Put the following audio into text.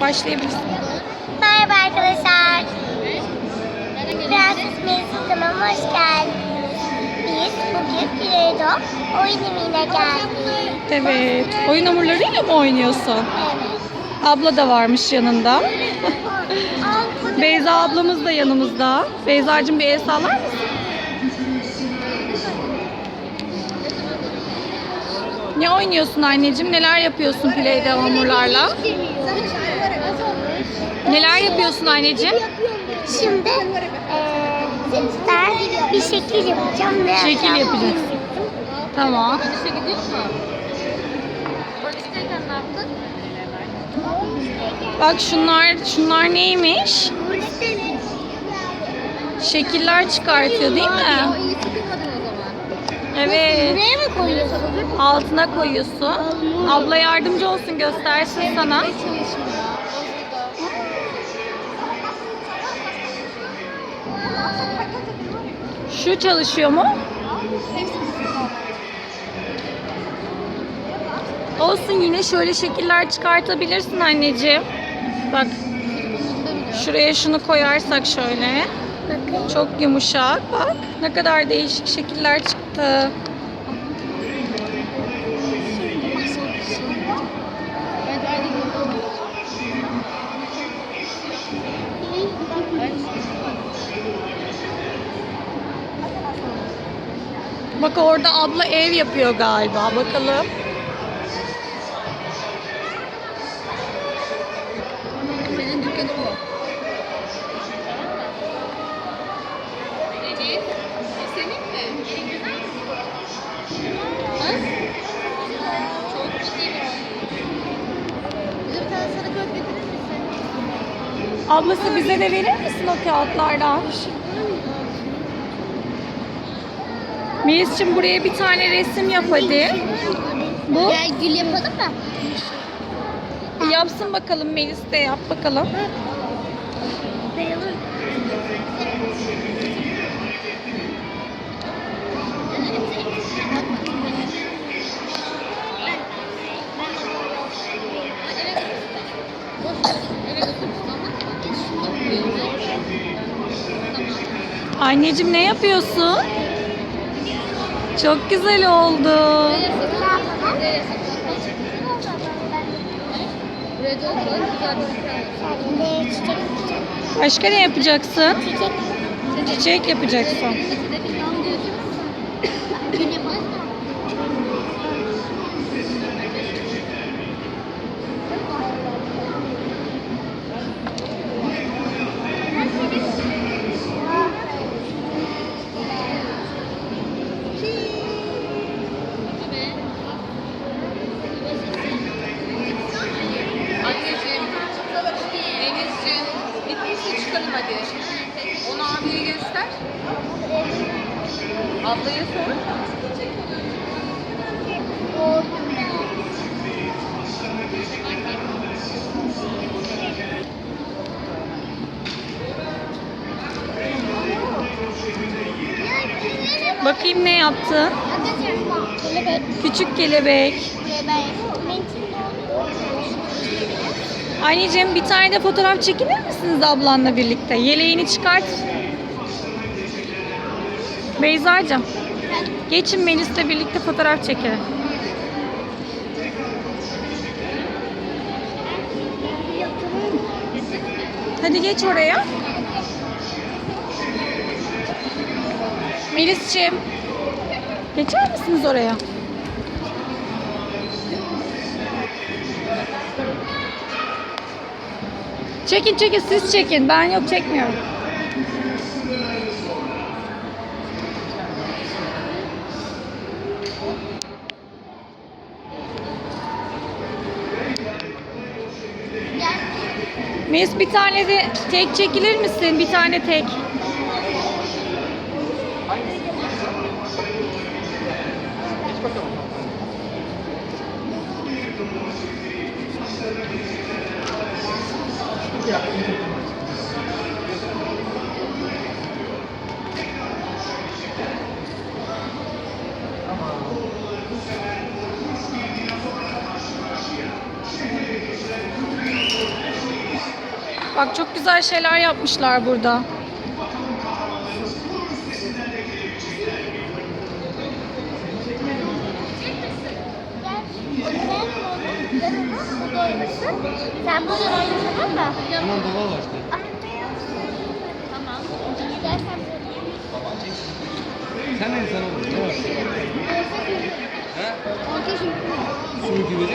Başlayabilirsin. Merhaba arkadaşlar. Prenses Melis kanalıma hoş geldiniz. Biz bugün Play-Doh oyun evine geldik. Evet. Oyun hamurlarıyla mı oynuyorsun? Evet. Abla da varmış yanında. Beyza ablamız da yanımızda. Beyza'cığım bir el sallar mısın? Ne oynuyorsun anneciğim? Neler yapıyorsun Play'de hamurlarla? Neler yapıyorsun anneciğim? Şimdi eee ben bir şekil yapacağım. Ne Şekil yapacağım yapacaksın. Tamam. Bak şunlar şunlar neymiş? Şekiller çıkartıyor değil mi? Evet. Buraya mı koyuyorsun? Altına koyuyorsun. Abla yardımcı olsun göstersin sana. Şu çalışıyor mu? Olsun yine şöyle şekiller çıkartabilirsin anneciğim. Bak. Şuraya şunu koyarsak şöyle. Çok yumuşak. Bak ne kadar değişik şekiller çıktı. Bak orada abla ev yapıyor galiba. Bakalım. Ablası bize de verir misin o kağıtlardan? Melis'cim buraya bir tane resim yap hadi. Bu Gel gül yapalım mı? yapsın bakalım Melis de yap bakalım. Anneciğim ne yapıyorsun? Çok güzel oldu. Başka ne yapacaksın? Çiçek yapacaksın. gül yapalım mı? Anneciğim, Denizciğim, bittiyse çıkalım hadi. Onu abiye göster. Ablaya sor. Bakayım ne yaptın? Kelebek. Küçük kelebek. Kelebek. Anneciğim bir tane de fotoğraf çekilir misiniz ablanla birlikte? Yeleğini çıkart. Beyza'cığım. Geçin Melis'le birlikte fotoğraf çekelim. Hadi geç oraya. Melis'ciğim. Geçer misiniz oraya? Çekin çekin siz çekin. Ben yok çekmiyorum. Mes bir tane de tek çekilir misin? Bir tane tek. Hangisi? Geç bakalım. Bak çok güzel şeyler yapmışlar burada. Sen burada oyna tamam mı? Tamam baba var işte. Tamam. Gidersen Sen en sen olur. Ne var? He? Su gibi.